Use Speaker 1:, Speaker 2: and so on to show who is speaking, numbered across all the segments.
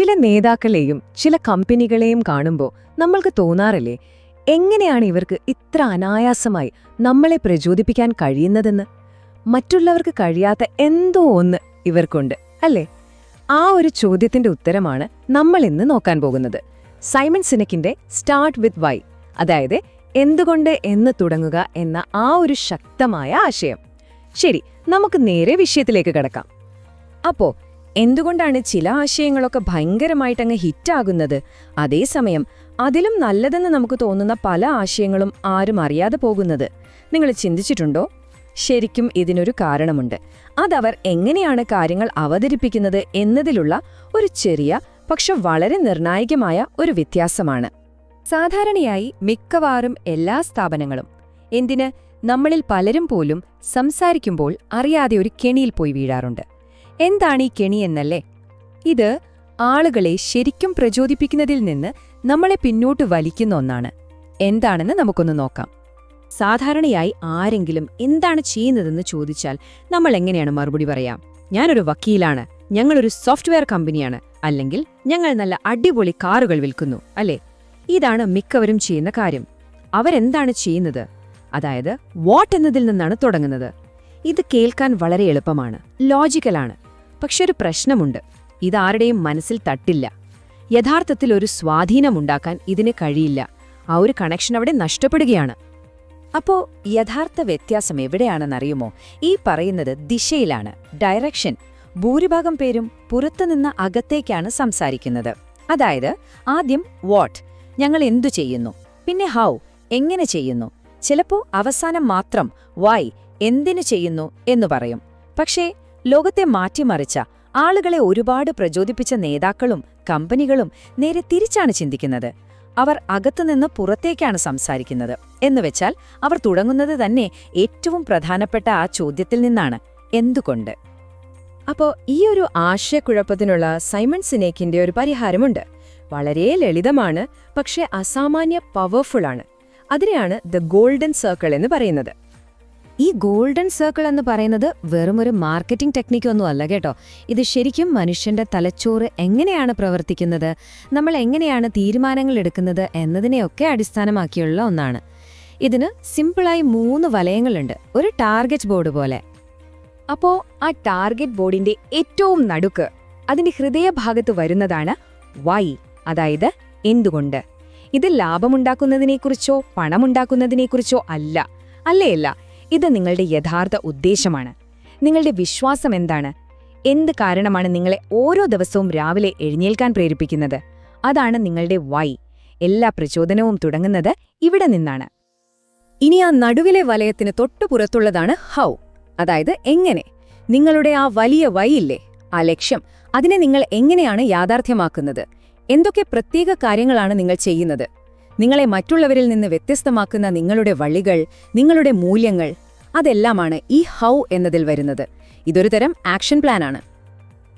Speaker 1: ചില നേതാക്കളെയും ചില കമ്പനികളെയും കാണുമ്പോൾ നമ്മൾക്ക് തോന്നാറില്ലേ? എങ്ങനെയാണ് ഇവർക്ക് ഇത്ര അനായാസമായി നമ്മളെ പ്രചോദിപ്പിക്കാൻ കഴിയുന്നതെന്ന്? മറ്റുള്ളവർക്ക് കഴിയാത്ത എന്തോ ഒന്ന് ഇവർക്കുണ്ട് അല്ലേ? ആ ഒരു ചോദ്യത്തിന്റെ ഉത്തരമാണ് നമ്മൾ ഇന്ന് നോക്കാൻ പോകുന്നത്. സൈമൺ സിനക്കിന്റെ സ്റ്റാർട്ട് വിത്ത് വൈ അതായത് എന്തുകൊണ്ട് എന്ന് തുടങ്ങുക എന്ന ആ ഒരു ശക്തമായ ആശയം. ശരി നമുക്ക് നേരെ വിഷയത്തിലേക്ക് കടക്കാം. അപ്പോ എന്തുകൊണ്ടാണ് ചില ആശയങ്ങളൊക്കെ ഭയങ്കരമായിട്ടങ്ങ് ഹിറ്റാകുന്നത്? അതേസമയം അതിലും നല്ലതെന്ന് നമുക്ക് തോന്നുന്ന പല ആശയങ്ങളും ആരും അറിയാതെ പോകുന്നത്. നിങ്ങൾ ചിന്തിച്ചിട്ടുണ്ടോ? ശരിക്കും ഇതിനൊരു കാരണമുണ്ട്. അതവർ എങ്ങനെയാണ് കാര്യങ്ങൾ അവതരിപ്പിക്കുന്നത് എന്നതിലുള്ള ഒരു ചെറിയ പക്ഷെ വളരെ നിർണായകമായ ഒരു വ്യത്യാസമാണ്. സാധാരണയായി മിക്കവാറും എല്ലാ സ്ഥാപനങ്ങളും എന്തിന് നമ്മളിൽ പലരും പോലും സംസാരിക്കുമ്പോൾ അറിയാതെ ഒരു കെണിയിൽ പോയി വീഴാറുണ്ട്. എന്താണ് ഈ കെണി എന്നല്ലേ? ഇത് ആളുകളെ ശരിക്കും പ്രചോദിപ്പിക്കുന്നതിൽ നിന്ന് നമ്മളെ പിന്നോട്ട് വലിക്കുന്ന ഒന്നാണ്. എന്താണെന്ന് നമുക്കൊന്ന് നോക്കാം. സാധാരണയായി ആരെങ്കിലും എന്താണ് ചെയ്യുന്നതെന്ന് ചോദിച്ചാൽ നമ്മൾ എങ്ങനെയാണ് മറുപടി പറയാം? ഞാനൊരു വക്കീലാണ് ഞങ്ങളൊരു സോഫ്റ്റ്വെയർ കമ്പനിയാണ് അല്ലെങ്കിൽ ഞങ്ങൾ നല്ല അടിപൊളി കാറുകൾ വിൽക്കുന്നു അല്ലേ? ഇതാണ് മിക്കവരും ചെയ്യുന്ന കാര്യം. അവരെന്താണ് ചെയ്യുന്നത്? അതായത് വാട്ട് എന്നതിൽ നിന്നാണ് തുടങ്ങുന്നത്. ഇത് കേൾക്കാൻ വളരെ എളുപ്പമാണ് ലോജിക്കലാണ്. പക്ഷെ ഒരു പ്രശ്നമുണ്ട്. ഇതാരുടെയും മനസ്സിൽ തട്ടില്ല. യഥാർത്ഥത്തിൽ ഒരു സ്വാധീനമുണ്ടാക്കാൻ ഇതിന് കഴിയില്ല. ആ ഒരു കണക്ഷൻ അവിടെ നഷ്ടപ്പെടുകയാണ്. അപ്പോ യഥാർത്ഥ വ്യത്യാസം എവിടെയാണെന്നറിയുമോ? ഈ പറയുന്നത് ദിശയിലാണ്. ഡയറക്ഷൻ ഭൂരിഭാഗം പേരും പുറത്തുനിന്ന് അകത്തേക്കാണ് സംസാരിക്കുന്നത്. അതായത് ആദ്യം വാട്ട് ഞങ്ങൾ എന്തു ചെയ്യുന്നു? പിന്നെ ഹൗ എങ്ങനെ ചെയ്യുന്നു? ചിലപ്പോൾ അവസാനം മാത്രം വൈ എന്തിനു ചെയ്യുന്നു? എന്നു പറയും. പക്ഷേ ലോകത്തെ മാറ്റിമറിച്ച ആളുകളെ ഒരുപാട് പ്രചോദിപ്പിച്ച നേതാക്കളും കമ്പനികളും നേരെ തിരിച്ചാണ് ചിന്തിക്കുന്നത്. അവർ അകത്തുനിന്ന് പുറത്തേക്കാണ് സംസാരിക്കുന്നത്. എന്നുവെച്ചാൽ അവർ തുടങ്ങുന്നത് തന്നെ ഏറ്റവും പ്രധാനപ്പെട്ട ആ ചോദ്യത്തിൽ നിന്നാണ്. എന്തുകൊണ്ട്? അപ്പോ ഈ ഒരു ആശയക്കുഴപ്പത്തിനുള്ള സൈമൺ സിനേക്കിന്റെ ഒരു പരിഹാരമുണ്ട്. വളരെ ലളിതമാണ് പക്ഷേ അസാമാന്യ പവർഫുൾ ആണ്. അതിനെയാണ് ദ ഗോൾഡൻ സർക്കിൾ എന്ന് പറയുന്നത്. ഈ ഗോൾഡൻ സർക്കിൾ എന്ന് പറയുന്നത് വെറും ഒരു മാർക്കറ്റിംഗ് ടെക്നിക്കൊന്നും അല്ല കേട്ടോ. ഇത് ശരിക്കും മനുഷ്യന്റെ തലച്ചോറ് എങ്ങനെയാണ് പ്രവർത്തിക്കുന്നത് നമ്മൾ എങ്ങനെയാണ് തീരുമാനങ്ങൾ എടുക്കുന്നത് എന്നതിനെയൊക്കെ അടിസ്ഥാനമാക്കിയുള്ള ഒന്നാണ്. ഇതിന് സിമ്പിളായി മൂന്ന് വലയങ്ങളുണ്ട് ഒരു ടാർഗറ്റ് ബോർഡ് പോലെ. അപ്പോ ആ ടാർഗറ്റ് ബോർഡിന്റെ ഏറ്റവും നടുക്ക് അതിന്റെ ഹൃദയഭാഗത്ത് വരുന്നതാണ് വൈ അതായത് എന്തുകൊണ്ട്? ഇത് ലാഭമുണ്ടാക്കുന്നതിനെക്കുറിച്ചോ പണമുണ്ടാക്കുന്നതിനെക്കുറിച്ചോ അല്ല അല്ലേയല്ല ഇത് നിങ്ങളുടെ യഥാർത്ഥ ഉദ്ദേശമാണ്. നിങ്ങളുടെ വിശ്വാസം എന്താണ്? എന്ത് കാരണമാണ് നിങ്ങളെ ഓരോ ദിവസവും രാവിലെ എഴുന്നേൽക്കാൻ പ്രേരിപ്പിക്കുന്നത്? അതാണ് നിങ്ങളുടെ വൈ. എല്ലാ പ്രചോദനവും തുടങ്ങുന്നത് ഇവിടെ നിന്നാണ്. ഇനി ആ നടുവിലെ വലയത്തിന് തൊട്ടുപുറത്തുള്ളതാണ് ഹൗ. അതായത് എങ്ങനെ? നിങ്ങളുടെ ആ വലിയ വൈയില്ലേ ആ ലക്ഷ്യം. അതിനെ നിങ്ങൾ എങ്ങനെയാണ് യാഥാർത്ഥ്യമാക്കുന്നത്? എന്തൊക്കെ പ്രത്യേക കാര്യങ്ങളാണ് നിങ്ങൾ ചെയ്യുന്നത്? നിങ്ങളെ മറ്റുള്ളവരിൽ നിന്ന് വ്യത്യസ്തമാക്കുന്ന നിങ്ങളുടെ വഴികൾ നിങ്ങളുടെ മൂല്യങ്ങൾ അതെല്ലാമാണ് ഈ ഹൗ എന്നതിൽ വരുന്നത്. ഇതൊരു തരം ആക്ഷൻ പ്ലാനാണ്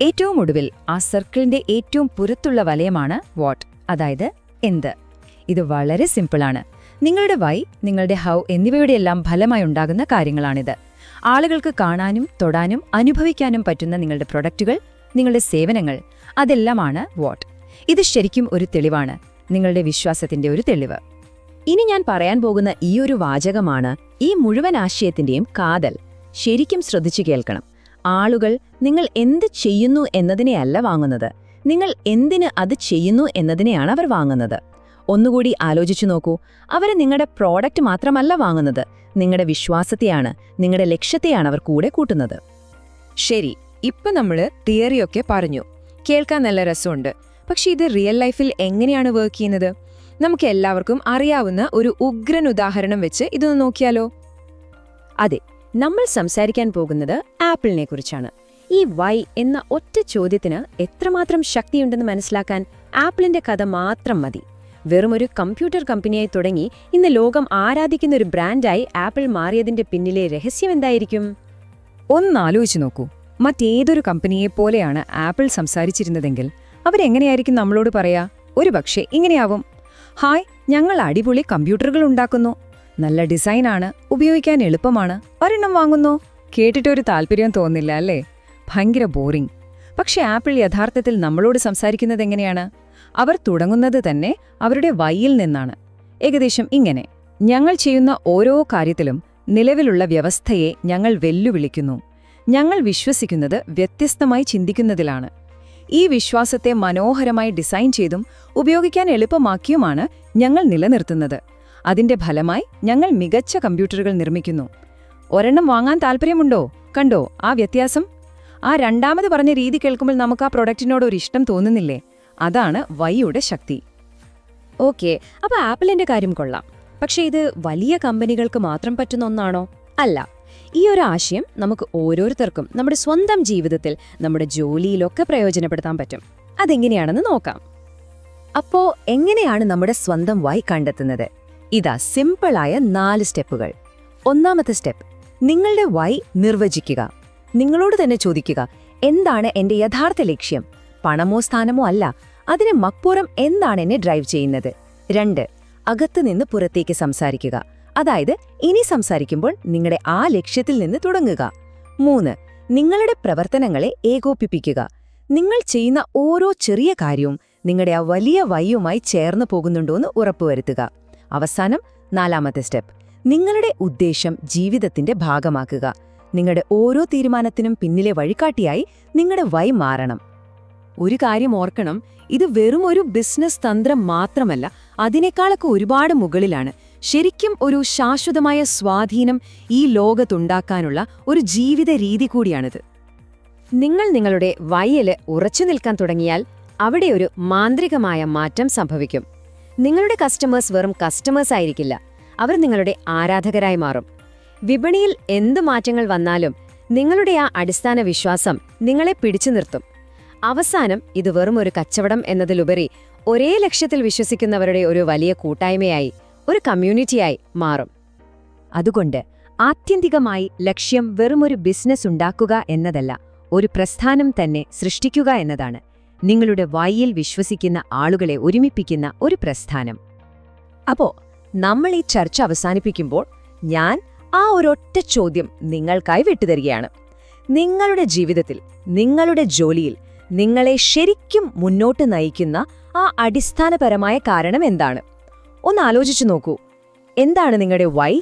Speaker 1: ഏറ്റവും ഒടുവിൽ ആ സർക്കിളിന്റെ ഏറ്റവും പുറത്തുള്ള വലയമാണ് വാട്ട് അതായത് എന്ത്. ഇത് വളരെ സിമ്പിളാണ് നിങ്ങളുടെ വൈ നിങ്ങളുടെ ഹൗ എന്നിവയുടെയെല്ലാം ഫലമായി ഉണ്ടാകുന്ന കാര്യങ്ങളാണിത്. ആളുകൾക്ക് കാണാനും തൊടാനും അനുഭവിക്കാനും പറ്റുന്ന നിങ്ങളുടെ പ്രൊഡക്റ്റുകൾ നിങ്ങളുടെ സേവനങ്ങൾ അതെല്ലാമാണ് വാട്ട് ഇത് ശരിക്കും ഒരു തെളിവാണ്. നിങ്ങളുടെ വിശ്വാസത്തിന്റെ ഒരു തെളിവ്. ഇനി ഞാൻ പറയാൻ പോകുന്ന ഈ ഒരു വാചകമാണ് ഈ മുഴുവൻ ആശയത്തിന്റെയും കാതൽ. ശരിക്കും ശ്രദ്ധിച്ചു കേൾക്കണം. ആളുകൾ നിങ്ങൾ എന്ത് ചെയ്യുന്നു എന്നതിനെയല്ല വാങ്ങുന്നത്. നിങ്ങൾ എന്തിന് അത് ചെയ്യുന്നു എന്നതിനെയാണ് അവർ വാങ്ങുന്നത്. ഒന്നുകൂടി ആലോചിച്ചു നോക്കൂ. അവർ നിങ്ങളുടെ പ്രോഡക്റ്റ് മാത്രമല്ല വാങ്ങുന്നത്. നിങ്ങളുടെ വിശ്വാസത്തെയാണ് നിങ്ങളുടെ ലക്ഷ്യത്തെയാണ് അവർ കൂടെ കൂട്ടുന്നത്. ശരി ഇപ്പൊ നമ്മൾ തിയറിയൊക്കെ പറഞ്ഞു. കേൾക്കാൻ നല്ല രസമുണ്ട്. പക്ഷെ ഇത് റിയൽ ലൈഫിൽ എങ്ങനെയാണ് വർക്ക് ചെയ്യുന്നത്? നമുക്ക് എല്ലാവർക്കും അറിയാവുന്ന ഒരു ഉഗ്രൻ ഉദാഹരണം വെച്ച് ഇതൊന്ന് നോക്കിയാലോ. അതെ നമ്മൾ സംസാരിക്കാൻ പോകുന്നത് ആപ്പിളിനെ കുറിച്ചാണ്. ഈ വൈ എന്ന ഒറ്റ ചോദ്യത്തിന് എത്രമാത്രം ശക്തിയുണ്ടെന്ന് മനസ്സിലാക്കാൻ ആപ്പിളിന്റെ കഥ മാത്രം മതി. വെറുമൊരു കമ്പ്യൂട്ടർ കമ്പനിയായി തുടങ്ങി ഇന്ന് ലോകം ആരാധിക്കുന്ന ഒരു ബ്രാൻഡായി ആപ്പിൾ മാറിയതിന്റെ പിന്നിലെ രഹസ്യം എന്തായിരിക്കും? ഒന്നാലോചിച്ചു നോക്കൂ. മറ്റേതൊരു കമ്പനിയെ പോലെയാണ് ആപ്പിൾ സംസാരിച്ചിരുന്നതെങ്കിൽ അവരെങ്ങനെയായിരിക്കും നമ്മളോട് പറയാ? ഒരു പക്ഷേ ഇങ്ങനെയാവും. ഹായ് ഞങ്ങൾ അടിപൊളി കമ്പ്യൂട്ടറുകൾ ഉണ്ടാക്കുന്നു. നല്ല ഡിസൈനാണ് ഉപയോഗിക്കാൻ എളുപ്പമാണ്. ഒരെണ്ണം വാങ്ങുന്നു. കേട്ടിട്ടൊരു താല്പര്യം തോന്നില്ല അല്ലേ? ഭയങ്കര ബോറിംഗ്.
Speaker 2: പക്ഷെ ആപ്പിൾ യഥാർത്ഥത്തിൽ നമ്മളോട് സംസാരിക്കുന്നത് എങ്ങനെയാണ്? അവർ തുടങ്ങുന്നത് തന്നെ അവരുടെ വൈയിൽ നിന്നാണ്. ഏകദേശം ഇങ്ങനെ. ഞങ്ങൾ ചെയ്യുന്ന ഓരോ കാര്യത്തിലും നിലവിലുള്ള വ്യവസ്ഥയെ ഞങ്ങൾ വെല്ലുവിളിക്കുന്നു. ഞങ്ങൾ വിശ്വസിക്കുന്നത് വ്യത്യസ്തമായി ചിന്തിക്കുന്നതിലാണ്. ഈ വിശ്വാസത്തെ മനോഹരമായി ഡിസൈൻ ചെയ്തും ഉപയോഗിക്കാൻ എളുപ്പമാക്കിയുമാണ് ഞങ്ങൾ നിലനിർത്തുന്നത്. അതിന്റെ ഫലമായി ഞങ്ങൾ മികച്ച കമ്പ്യൂട്ടറുകൾ നിർമ്മിക്കുന്നു. ഒരെണ്ണം വാങ്ങാൻ താല്പര്യമുണ്ടോ കണ്ടോ ആ വ്യത്യാസം? ആ രണ്ടാമത് പറഞ്ഞ രീതി കേൾക്കുമ്പോൾ നമുക്ക് ആ പ്രൊഡക്റ്റിനോട് ഒരു ഇഷ്ടം തോന്നുന്നില്ലേ? അതാണ് വൈയുടെ ശക്തി.
Speaker 1: ഓക്കെ അപ്പൊ ആപ്പിളിന്റെ കാര്യം കൊള്ളാം. പക്ഷേ ഇത് വലിയ കമ്പനികൾക്ക് മാത്രം പറ്റുന്ന ഒന്നാണോ? അല്ല. ഈ ഒരു ആശയം നമുക്ക് ഓരോരുത്തർക്കും നമ്മുടെ സ്വന്തം ജീവിതത്തിൽ നമ്മുടെ ജോലിയിലൊക്കെ പ്രയോജനപ്പെടുത്താൻ പറ്റും. അതെങ്ങനെയാണെന്ന് നോക്കാം. അപ്പോ എങ്ങനെയാണ് നമ്മുടെ സ്വന്തം വൈ കണ്ടെത്തുന്നത്? ഇതാ സിമ്പിളായ നാല് സ്റ്റെപ്പുകൾ. ഒന്നാമത്തെ സ്റ്റെപ്പ് നിങ്ങളുടെ വൈ നിർവചിക്കുക. നിങ്ങളോട് തന്നെ ചോദിക്കുക എന്താണ് എന്റെ യഥാർത്ഥ ലക്ഷ്യം? പണമോ സ്ഥാനമോ അല്ല അതിന് മപ്പുറം എന്താണ് എന്നെ ഡ്രൈവ് ചെയ്യുന്നത്? രണ്ട് അകത്തുനിന്ന് പുറത്തേക്ക് സംസാരിക്കുക. അതായത് ഇനി സംസാരിക്കുമ്പോൾ നിങ്ങളുടെ ആ ലക്ഷ്യത്തിൽ നിന്ന് തുടങ്ങുക. മൂന്ന് നിങ്ങളുടെ പ്രവർത്തനങ്ങളെ ഏകോപിപ്പിക്കുക. നിങ്ങൾ ചെയ്യുന്ന ഓരോ ചെറിയ കാര്യവും നിങ്ങളുടെ ആ വലിയ വയ്യുമായി ചേർന്ന് പോകുന്നുണ്ടോയെന്ന് ഉറപ്പുവരുത്തുക. അവസാനം നാലാമത്തെ സ്റ്റെപ്പ്. നിങ്ങളുടെ ഉദ്ദേശം ജീവിതത്തിന്റെ ഭാഗമാക്കുക. നിങ്ങളുടെ ഓരോ തീരുമാനത്തിനും പിന്നിലെ വഴികാട്ടിയായി നിങ്ങളുടെ വൈ മാറണം. ഒരു കാര്യം ഓർക്കണം ഇത് വെറും ഒരു ബിസിനസ് തന്ത്രം മാത്രമല്ല അതിനേക്കാളൊക്കെ ഒരുപാട് മുകളിലാണ്. ശരിക്കും ഒരു ശാശ്വതമായ സ്വാധീനം ഈ ലോകത്തുണ്ടാക്കാനുള്ള ഒരു ജീവിത രീതി കൂടിയാണിത്. നിങ്ങൾ നിങ്ങളുടെ വയ്യൽ ഉറച്ചു നിൽക്കാൻ തുടങ്ങിയാൽ അവിടെ ഒരു മാന്ത്രികമായ മാറ്റം സംഭവിക്കും. നിങ്ങളുടെ കസ്റ്റമേഴ്സ് വെറും കസ്റ്റമേഴ്സ് ആയിരിക്കില്ല അവർ നിങ്ങളുടെ ആരാധകരായി മാറും. വിപണിയിൽ എന്ത് മാറ്റങ്ങൾ വന്നാലും നിങ്ങളുടെ ആ അടിസ്ഥാന വിശ്വാസം നിങ്ങളെ പിടിച്ചു നിർത്തും. അവസാനം ഇത് വെറും ഒരു കച്ചവടം എന്നതിലുപരി ഒരേ ലക്ഷ്യത്തിൽ വിശ്വസിക്കുന്നവരുടെ ഒരു വലിയ കൂട്ടായ്മയായി ഒരു കമ്മ്യൂണിറ്റിയായി മാറും. അതുകൊണ്ട് ആത്യന്തികമായി ലക്ഷ്യം വെറുമൊരു ബിസിനസ് ഉണ്ടാക്കുക എന്നതല്ല ഒരു പ്രസ്ഥാനം തന്നെ സൃഷ്ടിക്കുക എന്നതാണ്. നിങ്ങളുടെ വായിൽ വിശ്വസിക്കുന്ന ആളുകളെ ഒരുമിപ്പിക്കുന്ന ഒരു പ്രസ്ഥാനം. അപ്പോ നമ്മൾ ഈ ചർച്ച അവസാനിപ്പിക്കുമ്പോൾ ഞാൻ ആ ഒരൊറ്റ ചോദ്യം നിങ്ങൾക്കായി വിട്ടുതരികയാണ്. നിങ്ങളുടെ ജീവിതത്തിൽ നിങ്ങളുടെ ജോലിയിൽ നിങ്ങളെ ശരിക്കും മുന്നോട്ട് നയിക്കുന്ന ആ അടിസ്ഥാനപരമായ കാരണം എന്താണ്? ഒന്ന് ആലോചിച്ചു നോക്കൂ. എന്താണ് നിങ്ങളുടെ വൈ?